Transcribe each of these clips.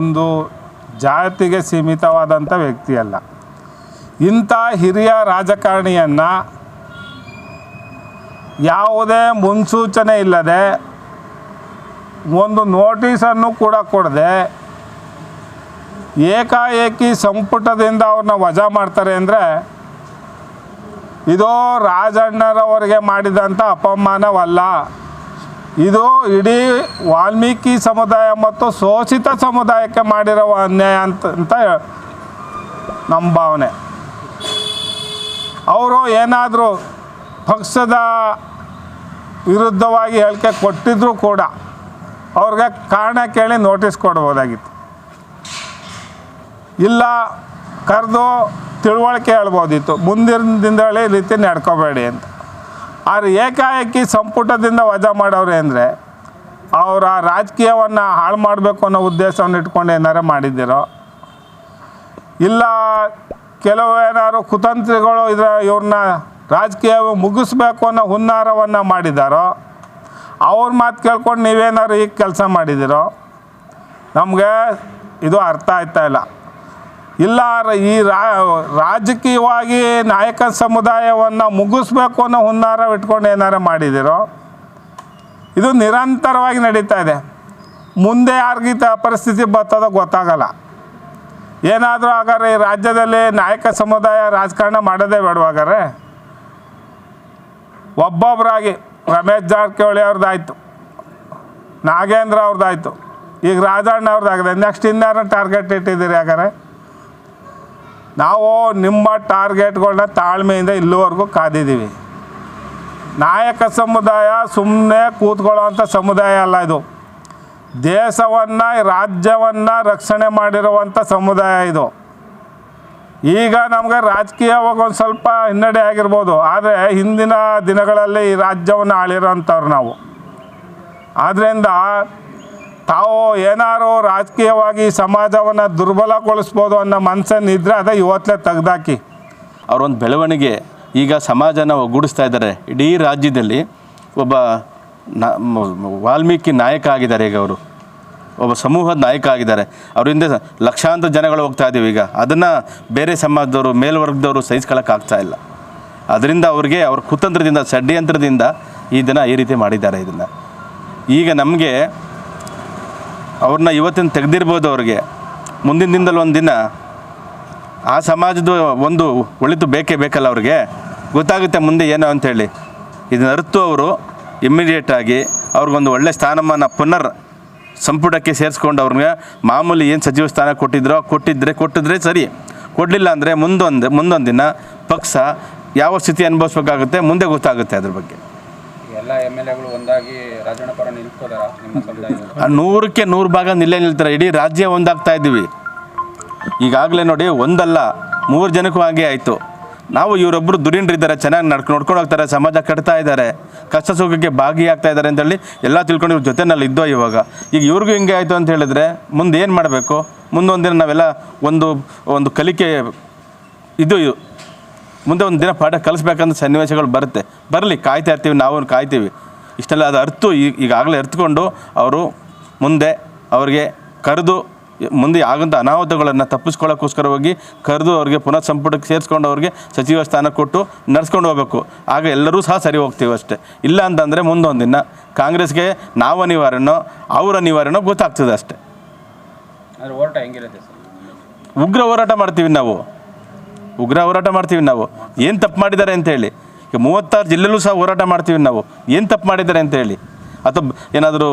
ಒಂದು ಜಾತಿಗೆ ಸೀಮಿತವಾದಂಥ ವ್ಯಕ್ತಿಯಲ್ಲ. ಇಂಥ ಹಿರಿಯ ರಾಜಕಾರಣಿಯನ್ನು ಯಾವುದೇ ಮುನ್ಸೂಚನೆ ಇಲ್ಲದೆ ಒಂದು ನೋಟಿಸನ್ನು ಕೂಡ ಕೊಡದೆ ಏಕಾಏಕಿ ಸಂಪುಟದಿಂದ ಅವ್ರನ್ನ ವಜಾ ಮಾಡ್ತಾರೆ ಅಂದರೆ ಇದು ರಾಜಣ್ಣರವರಿಗೆ ಮಾಡಿದಂಥ ಅಪಮಾನವಲ್ಲ. ಇದು ಇಡೀ ವಾಲ್ಮೀಕಿ ಸಮುದಾಯ ಮತ್ತು ಶೋಷಿತ ಸಮುದಾಯಕ್ಕೆ ಮಾಡಿರೋ ಅನ್ಯಾಯ ಅಂತ ಅಂತ ನಮ್ಮ ಭಾವನೆ. ಅವರು ಏನಾದರೂ ಪಕ್ಷದ ವಿರುದ್ಧವಾಗಿ ಹೇಳಿಕೆ ಕೊಟ್ಟಿದ್ರೂ ಕೂಡ ಅವ್ರಿಗೆ ಕಾರಣ ಕೇಳಿ ನೋಟಿಸ್ ಕೊಡ್ಬೋದಾಗಿತ್ತು. ಇಲ್ಲ ಕರೆದು ತಿಳುವಳಿಕೆ ಹೇಳ್ಬೋದಿತ್ತು. ಮುಂದಿನ ದಿನದಲ್ಲಿ ರೀತಿ ನಡ್ಕೋಬೇಡಿ ಅಂತ. ಆದ್ರೆ ಏಕಾಏಕಿ ಸಂಪುಟದಿಂದ ವಜಾ ಮಾಡವ್ರೆ ಅಂದರೆ ಅವರ ರಾಜಕೀಯವನ್ನು ಹಾಳು ಮಾಡಬೇಕು ಅನ್ನೋ ಉದ್ದೇಶವನ್ನು ಇಟ್ಕೊಂಡು ಏನಾರು ಮಾಡಿದ್ದೀರೋ? ಇಲ್ಲ ಕೆಲವು ಏನಾದ್ರು ಕುತಂತ್ರಿಗಳು ಇದ್ರ ಇವ್ರನ್ನ ರಾಜಕೀಯ ಮುಗಿಸ್ಬೇಕು ಅನ್ನೋ ಹುನ್ನಾರವನ್ನು ಮಾಡಿದಾರೋ? ಅವ್ರ ಮಾತು ಕೇಳ್ಕೊಂಡು ನೀವೇನಾದ್ರು ಈಗ ಕೆಲಸ ಮಾಡಿದ್ದೀರೋ? ನಮಗೆ ಇದು ಅರ್ಥ ಆಯ್ತಾ ಇಲ್ಲ. ಇಲ್ಲ ಈ ರಾಜಕೀಯವಾಗಿ ನಾಯಕ ಸಮುದಾಯವನ್ನು ಮುಗಿಸ್ಬೇಕು ಅನ್ನೋ ಹುನ್ನಾರ ಇಟ್ಕೊಂಡು ಏನಾರು ಮಾಡಿದಿರೋ, ಇದು ನಿರಂತರವಾಗಿ ನಡೀತಾ ಇದೆ. ಮುಂದೆ ಯಾರಿಗಿತ ಪರಿಸ್ಥಿತಿ ಬರ್ತದೋ ಗೊತ್ತಾಗಲ್ಲ. ಏನಾದರೂ ಆಗಾರೆ ಈ ರಾಜ್ಯದಲ್ಲಿ ನಾಯಕ ಸಮುದಾಯ ರಾಜಕಾರಣ ಮಾಡೋದೇ ಬೇಡವಾಗಾರೆ ಒಬ್ಬೊಬ್ಬರಾಗಿ ರಮೇಶ್ ಜಾರಕಿಹೊಳಿ ಅವ್ರದ್ದಾಯಿತು, ನಾಗೇಂದ್ರ ಅವ್ರದ್ದಾಯಿತು, ಈಗ ರಾಜಣ್ಣ ಅವ್ರದ್ದಾಗಿದೆ. ನೆಕ್ಸ್ಟ್ ಇನ್ನಾರು ಟಾರ್ಗೆಟ್ ಇಟ್ಟಿದ್ದೀರಿ ಹಾಗಾದ್ರೆ? ನಾವು ನಿಮ್ಮ ಟಾರ್ಗೆಟ್ಗಳನ್ನ ತಾಳ್ಮೆಯಿಂದ ಇಲ್ಲಿವರೆಗೂ ಕಾದಿದ್ದೀವಿ. ನಾಯಕ ಸಮುದಾಯ ಸುಮ್ಮನೆ ಕೂತ್ಕೊಳ್ಳೋವಂಥ ಸಮುದಾಯ ಅಲ್ಲ ಇದು. ದೇಶವನ್ನು, ರಾಜ್ಯವನ್ನು ರಕ್ಷಣೆ ಮಾಡಿರುವಂಥ ಸಮುದಾಯ ಇದು. ಈಗ ನಮಗೆ ರಾಜಕೀಯವಾಗಿ ಒಂದು ಸ್ವಲ್ಪ ಹಿನ್ನಡೆ ಆಗಿರ್ಬೋದು. ಆದರೆ ಹಿಂದಿನ ದಿನಗಳಲ್ಲಿ ಈ ರಾಜ್ಯವನ್ನು ಆಳಿರೋಂಥವ್ರು ನಾವು. ಆದ್ದರಿಂದ ತಾವು ಏನಾರು ರಾಜಕೀಯವಾಗಿ ಸಮಾಜವನ್ನು ದುರ್ಬಲಗೊಳಿಸ್ಬೋದು ಅನ್ನೋ ಮನಸ್ಸನ್ನಿದ್ರೆ ಅದ ಇವತ್ತಲೇ ತೆಗ್ದಾಕಿ. ಅವರೊಂದು ಬೆಳವಣಿಗೆ ಈಗ ಸಮಾಜನ ಒಗ್ಗೂಡಿಸ್ತಾ ಇದ್ದಾರೆ. ಇಡೀ ರಾಜ್ಯದಲ್ಲಿ ಒಬ್ಬ ವಾಲ್ಮೀಕಿ ನಾಯಕ ಆಗಿದ್ದಾರೆ ಈಗ ಅವರು. ಒಬ್ಬ ಸಮೂಹದ ನಾಯಕ ಆಗಿದ್ದಾರೆ. ಅವರಿಂದ ಲಕ್ಷಾಂತರ ಜನಗಳು ಹೋಗ್ತಾ ಇದ್ದೀವಿ ಈಗ. ಅದನ್ನು ಬೇರೆ ಸಮಾಜದವರು, ಮೇಲ್ವರ್ಗದವರು ಸಹಿಸ್ಕೊಳ್ಳೋಕ್ಕಾಗ್ತಾ ಇಲ್ಲ. ಅದರಿಂದ ಅವ್ರಿಗೆ ಅವ್ರ ಕುತಂತ್ರದಿಂದ, ಷಡ್ಯಂತ್ರದಿಂದ ಈ ದಿನ ಈ ರೀತಿ ಮಾಡಿದ್ದಾರೆ ಇದನ್ನು. ಈಗ ನಮಗೆ ಅವ್ರನ್ನ ಇವತ್ತಿನ ತೆಗೆದಿರ್ಬೋದು ಅವ್ರಿಗೆ. ಮುಂದಿನ ದಿನದಲ್ಲಿ ಒಂದು ದಿನ ಆ ಸಮಾಜದ ಒಂದು ಒಳಿತು ಬೇಕೇ ಬೇಕಲ್ಲ ಅವ್ರಿಗೆ. ಗೊತ್ತಾಗುತ್ತೆ ಮುಂದೆ ಏನು ಅಂಥೇಳಿ ಇದನ್ನ ಅರಿತು ಅವರು ಇಮ್ಮಿಡಿಯೇಟಾಗಿ ಅವ್ರಿಗೊಂದು ಒಳ್ಳೆ ಸ್ಥಾನಮಾನ ಪುನರ್ ಸಂಪುಟಕ್ಕೆ ಸೇರಿಸ್ಕೊಂಡು ಅವ್ರಿಗೆ ಮಾಮೂಲಿ ಏನು ಸಚಿವ ಸ್ಥಾನ ಕೊಟ್ಟಿದ್ರೋ ಕೊಟ್ಟಿದ್ರೆ ಕೊಟ್ಟಿದ್ರೆ ಸರಿ. ಕೊಡಲಿಲ್ಲ ಅಂದರೆ ಮುಂದೊಂದು ಮುಂದೊಂದು ದಿನ ಪಕ್ಷ ಯಾವ ಸ್ಥಿತಿ ಅನುಭವಿಸ್ಬೇಕಾಗುತ್ತೆ ಮುಂದೆ ಗೊತ್ತಾಗುತ್ತೆ ಅದ್ರ ಬಗ್ಗೆ. ನೂರಕ್ಕೆ ನೂರು ಭಾಗ ನಿಲ್ಲೇ ನಿಲ್ತಾರೆ. ಇಡೀ ರಾಜ್ಯ ಒಂದಾಗ್ತಾ ಇದ್ದೀವಿ. ಈಗಾಗಲೇ ನೋಡಿ, ಒಂದಲ್ಲ, ಮೂರು ಜನಕ್ಕೂ ಹಾಗೆ ಆಯಿತು. ನಾವು ಇವರೊಬ್ಬರು ದುರೀಣರಿದ್ದಾರೆ ಚೆನ್ನಾಗಿ ನಡ್ಕೊಂಡು ನೋಡ್ಕೊಂಡು ಹೋಗ್ತಾರೆ, ಸಮಾಜ ಕಟ್ತಾ ಇದ್ದಾರೆ, ಕಷ್ಟ ಸುಖಕ್ಕೆ ಭಾಗಿಯಾಗ್ತಾ ಇದ್ದಾರೆ ಅಂತೇಳಿ ಎಲ್ಲ ತಿಳ್ಕೊಂಡು ಇವ್ರ ಜೊತೆನಲ್ಲಿ ಇದ್ದೋ ಇವಾಗ. ಈಗ ಇವ್ರಿಗೂ ಹಿಂಗೆ ಆಯಿತು ಅಂತ ಹೇಳಿದ್ರೆ ಮುಂದೆ ಏನು ಮಾಡಬೇಕು? ಮುಂದೊಂದಿನ ದಿನ ನಾವೆಲ್ಲ ಒಂದು ಒಂದು ಕಲಿಕೆ ಇದು ಮುಂದೆ ಒಂದು ದಿನ ಪಾಠ ಕಲಿಸ್ಬೇಕಂತ ಸನ್ನಿವೇಶಗಳು ಬರುತ್ತೆ. ಬರಲಿ ಕಾಯ್ತಾ ಇರ್ತೀವಿ ನಾವು ಕಾಯ್ತೀವಿ. ಇಷ್ಟೆಲ್ಲ ಅದು ಅರ್ತು ಈಗಾಗಲೇ ಅರ್ಥಕೊಂಡು ಅವರು ಮುಂದೆ ಅವರಿಗೆ ಕರೆದು ಮುಂದೆ ಆಗಂಥ ಅನಾಹುತಗಳನ್ನು ತಪ್ಪಿಸ್ಕೊಳ್ಳೋಕ್ಕೋಸ್ಕರ ಹೋಗಿ ಕರೆದು ಅವ್ರಿಗೆ ಪುನಃ ಸಂಪುಟಕ್ಕೆ ಸೇರಿಸ್ಕೊಂಡು ಅವ್ರಿಗೆ ಸಚಿವ ಸ್ಥಾನ ಕೊಟ್ಟು ನಡೆಸ್ಕೊಂಡು ಹೋಗಬೇಕು. ಆಗ ಎಲ್ಲರೂ ಸಹ ಸರಿ ಹೋಗ್ತೀವಿ ಅಷ್ಟೇ. ಇಲ್ಲ ಅಂತಂದರೆ ಮುಂದೊಂದು ದಿನ ಕಾಂಗ್ರೆಸ್ಗೆ ನಾವು ಅನಿವಾರ್ಯನೋ ಅವ್ರ ಅನಿವಾರ್ಯನೋ ಗೊತ್ತಾಗ್ತದೆ ಅಷ್ಟೇ. ಉಗ್ರ ಹೋರಾಟ ಮಾಡ್ತೀವಿ ನಾವು. ಉಗ್ರ ಹೋರಾಟ ಮಾಡ್ತೀವಿ ನಾವು. ಏನು ತಪ್ಪು ಮಾಡಿದ್ದಾರೆ ಅಂತೇಳಿ ಈಗ ಮೂವತ್ತಾರು ಜಿಲ್ಲೆಲ್ಲೂ ಸಹ ಹೋರಾಟ ಮಾಡ್ತೀವಿ ನಾವು. ಏನು ತಪ್ಪು ಮಾಡಿದ್ದಾರೆ ಅಂತೇಳಿ ಅಥವಾ ಏನಾದರೂ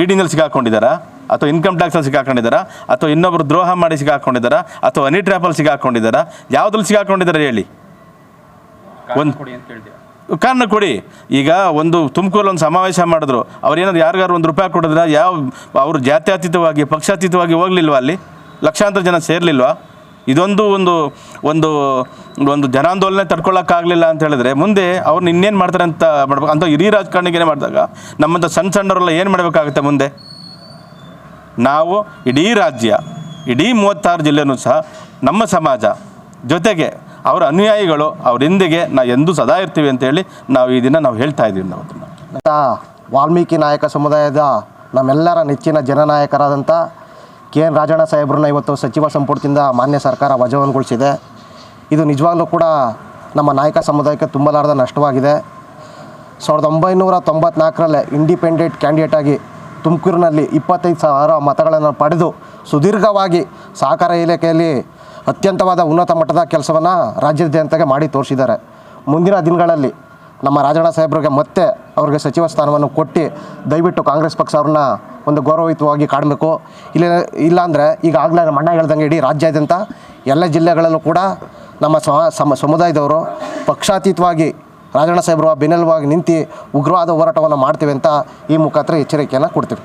ಇಡಿನಲ್ಲಿ ಸಿಗಾಕೊಂಡಿದ್ದಾರಾ? ಅಥವಾ ಇನ್ಕಮ್ ಟ್ಯಾಕ್ಸಲ್ಲಿ ಸಿಗಾಕೊಂಡಿದ್ದಾರಾ? ಅಥವಾ ಇನ್ನೊಬ್ಬರು ದ್ರೋಹ ಮಾಡಿ ಸಿಗಾಕೊಂಡಿದ್ದಾರಾ? ಅಥವಾ ಹನಿ ಟ್ರ್ಯಾಪಲ್ಲಿ ಸಿಗಾಕೊಂಡಿದ್ದಾರಾ? ಯಾವುದ್ರಲ್ಲಿ ಸಿಗಾಕೊಂಡಿದ್ದಾರೆ ಹೇಳಿ? ಒಂದು ಕೊಡಿ ಅಂತ ಕೇಳ್ತೀರಾ ಕಾರಣ ಕೊಡಿ. ಈಗ ಒಂದು ತುಮಕೂರಲ್ಲಿ ಒಂದು ಸಮಾವೇಶ ಮಾಡಿದ್ರು. ಅವ್ರು ಏನಾದ್ರು ಯಾರಿಗಾರು ಒಂದು ರೂಪಾಯಿ ಕೊಡಿದ್ರೆ? ಯಾವ ಅವರು ಜಾತ್ಯತೀತವಾಗಿ ಪಕ್ಷಾತೀತವಾಗಿ ಹೋಗ್ಲಿಲ್ವಾ ಅಲ್ಲಿ? ಲಕ್ಷಾಂತರ ಜನ ಸೇರ್ಲಿಲ್ವಾ? ಇದೊಂದು ಒಂದು ಒಂದು ಒಂದು ಜನಾಂದೋಲನ ತಡ್ಕೊಳ್ಳೋಕ್ಕಾಗಲಿಲ್ಲ ಅಂತ ಹೇಳಿದ್ರೆ ಮುಂದೆ ಅವ್ರನ್ನ ಇನ್ನೇನು ಮಾಡ್ತಾರೆ ಅಂತ ಮಾಡ್ಬೇಕು? ಅಂತ ಹಿರಿಯ ರಾಜಕಾರಣಿಗೆ ಮಾಡಿದಾಗ ನಮ್ಮಂಥ ಸಣ್ಣ ಸಣ್ಣವರೆಲ್ಲ ಏನು ಮಾಡಬೇಕಾಗುತ್ತೆ ಮುಂದೆ? ನಾವು ಇಡೀ ರಾಜ್ಯ, ಇಡೀ ಮೂವತ್ತಾರು ಜಿಲ್ಲೆನೂ ಸಹ ನಮ್ಮ ಸಮಾಜ ಜೊತೆಗೆ ಅವರ ಅನುಯಾಯಿಗಳು ಅವ್ರ ಹಿಂದಿಗೆ ನಾವು ಎಂದೂ ಸದಾ ಇರ್ತೀವಿ ಅಂತೇಳಿ ನಾವು ಈ ದಿನ ನಾವು ಹೇಳ್ತಾ ಇದ್ದೀವಿ ನಾವು ವಾಲ್ಮೀಕಿ ನಾಯಕ ಸಮುದಾಯದ ನಮ್ಮೆಲ್ಲರ ನೆಚ್ಚಿನ ಜನನಾಯಕರಾದಂಥ ಕೆ ಎನ್ ರಾಜಣ್ಣ ಸಾಹೇಬ್ರನ್ನ ಇವತ್ತು ಸಚಿವ ಸಂಪುಟದಿಂದ ಮಾನ್ಯ ಸರ್ಕಾರ ವಜಾವನ್ಗೊಳಿಸಿದೆ. ಇದು ನಿಜವಾಗ್ಲೂ ಕೂಡ ನಮ್ಮ ನಾಯಕ ಸಮುದಾಯಕ್ಕೆ ತುಂಬಲಾರದ ನಷ್ಟವಾಗಿದೆ. ಸಾವಿರದ ಒಂಬೈನೂರ ತೊಂಬತ್ನಾಲ್ಕರಲ್ಲೇ ಇಂಡಿಪೆಂಡೆಂಟ್ ಕ್ಯಾಂಡಿಡೇಟ್ ಆಗಿ ತುಮಕೂರಿನಲ್ಲಿ ಇಪ್ಪತ್ತೈದು ಸಾವಿರ ಮತಗಳನ್ನು ಪಡೆದು ಸುದೀರ್ಘವಾಗಿ ಸಹಕಾರ ಇಲಾಖೆಯಲ್ಲಿ ಅತ್ಯಂತವಾದ ಉನ್ನತ ಮಟ್ಟದ ಕೆಲಸವನ್ನು ರಾಜ್ಯಾದ್ಯಂತಗೆ ಮಾಡಿ ತೋರಿಸಿದ್ದಾರೆ. ಮುಂದಿನ ದಿನಗಳಲ್ಲಿ ನಮ್ಮ ರಾಜಣ್ಣ ಸಾಹೇಬ್ರಿಗೆ ಮತ್ತೆ ಅವ್ರಿಗೆ ಸಚಿವ ಸ್ಥಾನವನ್ನು ಕೊಟ್ಟು ದಯವಿಟ್ಟು ಕಾಂಗ್ರೆಸ್ ಪಕ್ಷ ಅವ್ರನ್ನ ಒಂದು ಗೌರವಯುತವಾಗಿ ಕಾಡಬೇಕು ಇಲ್ಲ, ಇಲ್ಲಾಂದರೆ ಈಗಾಗಲೇ ನಮ್ಮ ಅಣ್ಣ ಹೇಳ್ದಂಗೆ ಇಡೀ ರಾಜ್ಯಾದ್ಯಂತ ಎಲ್ಲ ಜಿಲ್ಲೆಗಳಲ್ಲೂ ಕೂಡ ನಮ್ಮ ಸಮ- ಸಮ, ಸಮುದಾಯದವರು ಪಕ್ಷಾತೀತವಾಗಿ ರಾಜಣ್ಣ ಸಾಹೇಬ್ರ ಬೆನ್ನೆಲುವಾಗಿ ನಿಂತು ಉಗ್ರವಾದ ಹೋರಾಟವನ್ನು ಮಾಡ್ತೀವಿ ಅಂತ ಈ ಮುಖಾಂತರ ಎಚ್ಚರಿಕೆಯನ್ನು ಕೊಡ್ತೀವಿ.